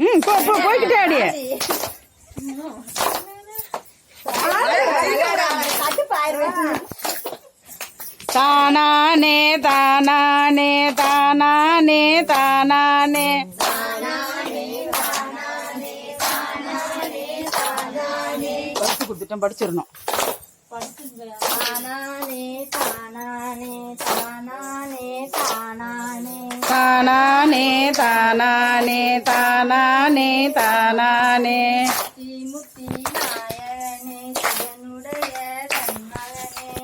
ம் போ போ போய்கிட்டே அடி தானானே தானானே தானானே தானானே. படிச்சு கொடுத்துட்டேன் படிச்சிடணும். தானானே தானானே தானானே தானானே. தானானே தானானே தானானே தானானே.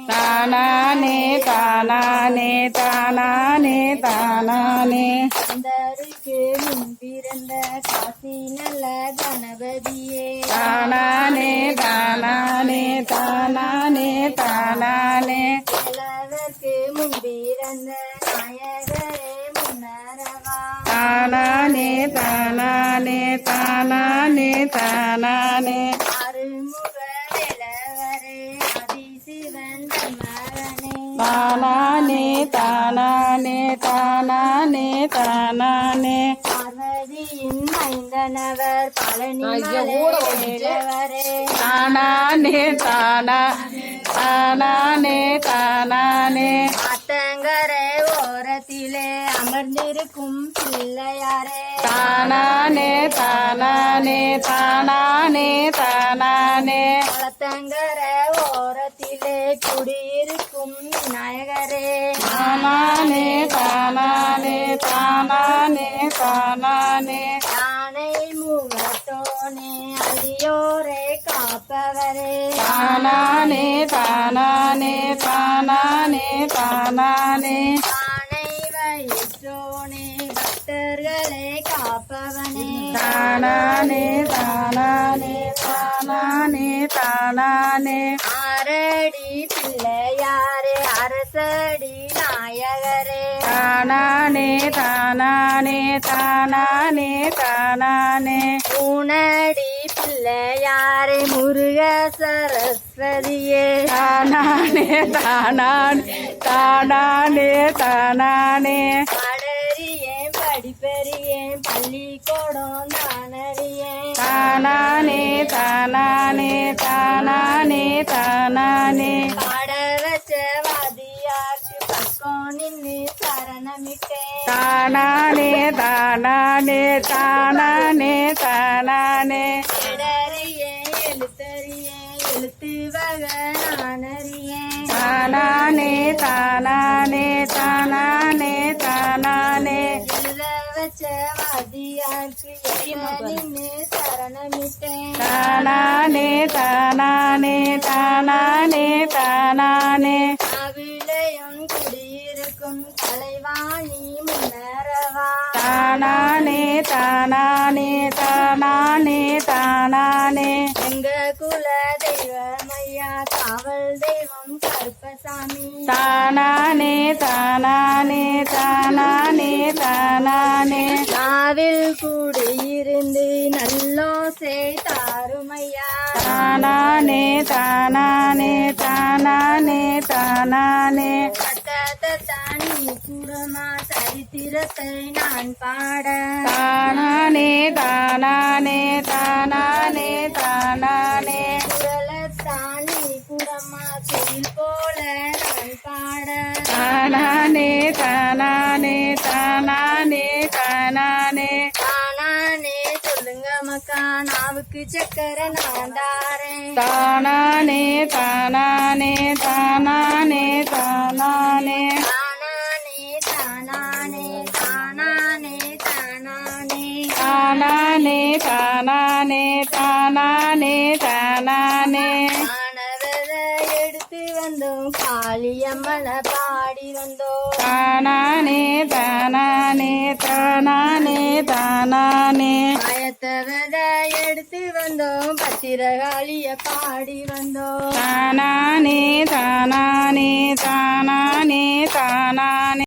தானானே தானானே தானானே தானானே. அந்தருக்கு முன் பிறந்த காசி நல்ல கணபதியே. தானானே தானானே தானானே. தானே தானானே தானானே தானானே. தானானே தானானே தானானே தானானே. பார்வதியின் மைந்தனவர் பழனிவரே தானானே தானா தானானே தானானே. அமர்ந்திருக்கும் பிள்ளையாரே. தானானே தானானே தானானே தானானே. குளத்தங்கரை ஓரத்திலே குடியிருக்கும் விநாயகரே. தானானே தானானே தானானே தானானே. யானை முகத்தோனே அடியோரே காப்பவரே. தானானே தானானே தானானே தானானே. தானானே தானானே தானானே தானானே. ஆரடி பிள்ளையாரே அரசடி நாயகரே. தானானே தானானே தானானே தானானே. ஊனடி பிள்ளையாரே முருக சரஸ்வதியே தானானே தானானே தானானே தானானே. படிப்பறியேன் பள்ளிக்கூடம் தானறியேன். தானானே தானானே தானானே தானானே. பாட வச்ச வாதியாக்கு பக்கம் நின்று சரணமிட்டேன். தானானே தானானே தானானே தானானே. இடறியேன் எழுத்தறியேன் எழுத்து வக நானறியேன். தானானே தானானே தானானே தானானே தானானே தானானே தானானே. அவிளையும் குடியிருக்கும் கலைவாணி முன்னரவா தானானே தானானே தானானே தானானே. காவல் தெய்வம் கருப்பசாமி. தானானே தானானே தானானே தானானே. நாவில் கூடியிருந்து நல்லோசை தாருமையா. தானானே தானானே தானானே தானானே. தானி குரமா சரித்திரத்தை நான் பாட. தானானே தானானே தானானே தானானே. தானானே தானானே தானானே தானானே. தானானே சொல்லுங்க மக்கா நாவுக்கு சக்கரை நான் தாரேன் தானானே. தானானே தானானே தானானே தானானே. தானானே தானானே தானானே. காளியம்மனை பாடி வந்தோம் தானானே தானானே தானானே தானானே. பயத்தவரை எடுத்து வந்தோம் பத்திரகாளிய பாடி வந்தோம் தானானே தானானே தானானே தானானே.